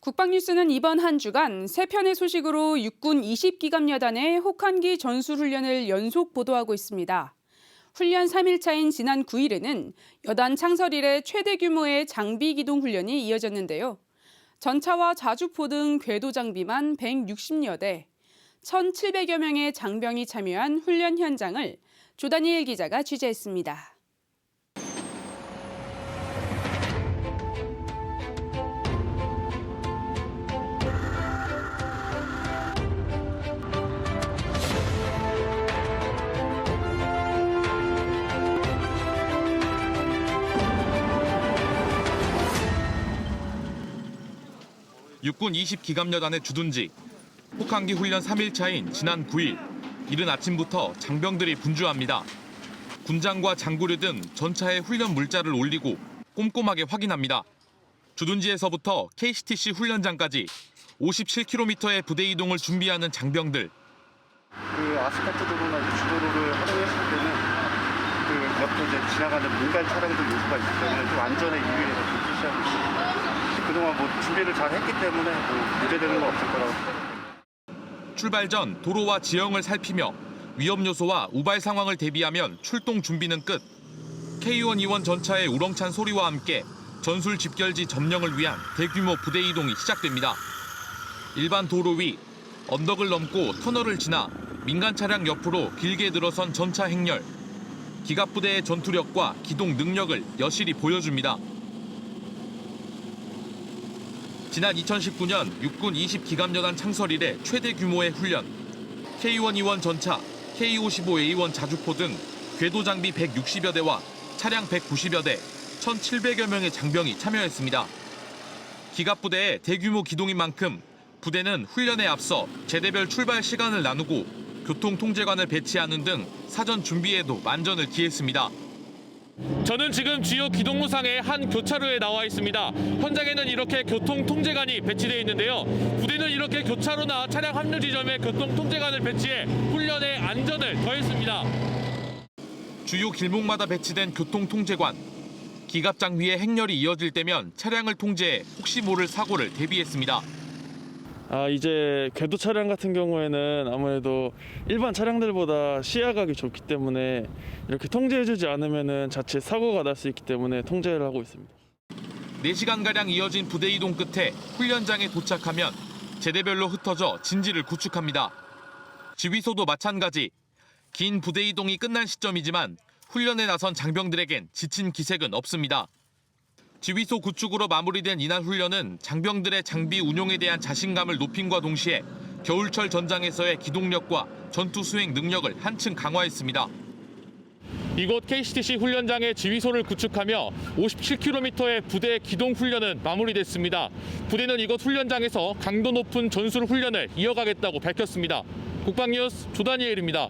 국방뉴스는 이번 한 주간 세 편의 소식으로 육군 20기갑여단의 혹한기 전술훈련을 연속 보도하고 있습니다. 훈련 3일차인 지난 9일에는 여단 창설 이래 최대 규모의 장비 기동 훈련이 이어졌는데요. 전차와 자주포 등 궤도 장비만 160여 대, 1,700여 명의 장병이 참여한 훈련 현장을 조다니엘 기자가 취재했습니다. 육군 20기갑여단의 주둔지 혹한기 훈련 3일차인 지난 9일 이른 아침부터 장병들이 분주합니다. 군장과 장구류 등 전차의 훈련 물자를 올리고 꼼꼼하게 확인합니다. 주둔지에서부터 KCTC 훈련장까지 57km의 부대 이동을 준비하는 장병들. 그 아스팔트 도로나 주도로를 활용했을 때는 그 옆에 이제 지나가는 민간 차량들 요소가 있기 때문에 좀 안전에 유의해서 좀 실시하고 있습니다. 그동안 뭐 준비를 잘 했기 때문에 뭐 문제되는 건 없을 거라고 출발 전 도로와 지형을 살피며 위험 요소와 우발 상황을 대비하면 출동 준비는 끝. K1 2원 전차의 우렁찬 소리와 함께 전술 집결지 점령을 위한 대규모 부대 이동이 시작됩니다. 일반 도로 위 언덕을 넘고 터널을 지나 민간 차량 옆으로 길게 들어선 전차 행렬. 기갑 부대의 전투력과 기동 능력을 여실히 보여줍니다. 지난 2019년 육군 20기갑여단 창설 이래 최대 규모의 훈련. K121 전차, K55A1 자주포 등 궤도 장비 160여 대와 차량 190여 대, 1,700여 명의 장병이 참여했습니다. 기갑부대의 대규모 기동인 만큼 부대는 훈련에 앞서 제대별 출발 시간을 나누고 교통 통제관을 배치하는 등 사전 준비에도 만전을 기했습니다. 저는 지금 주요 기동로상의 한 교차로에 나와 있습니다. 현장에는 이렇게 교통 통제관이 배치되어 있는데요. 부대는 이렇게 교차로나 차량 합류 지점에 교통 통제관을 배치해 훈련의 안전을 더했습니다. 주요 길목마다 배치된 교통 통제관. 기갑장 위에 행렬이 이어질 때면 차량을 통제해 혹시 모를 사고를 대비했습니다. 아 이제 궤도 차량 같은 경우에는 아무래도 일반 차량들보다 시야각이 좁기 때문에 이렇게 통제해주지 않으면은 자칫 사고가 날 수 있기 때문에 통제를 하고 있습니다. 4시간가량 이어진 부대 이동 끝에 훈련장에 도착하면 제대별로 흩어져 진지를 구축합니다. 지휘소도 마찬가지. 긴 부대 이동이 끝난 시점이지만 훈련에 나선 장병들에겐 지친 기색은 없습니다. 지휘소 구축으로 마무리된 이날 훈련은 장병들의 장비 운용에 대한 자신감을 높임과 동시에 겨울철 전장에서의 기동력과 전투 수행 능력을 한층 강화했습니다. 이곳 KCTC 훈련장의 지휘소를 구축하며 57km의 부대 기동 훈련은 마무리됐습니다. 부대는 이곳 훈련장에서 강도 높은 전술 훈련을 이어가겠다고 밝혔습니다. 국방뉴스 조다니엘입니다.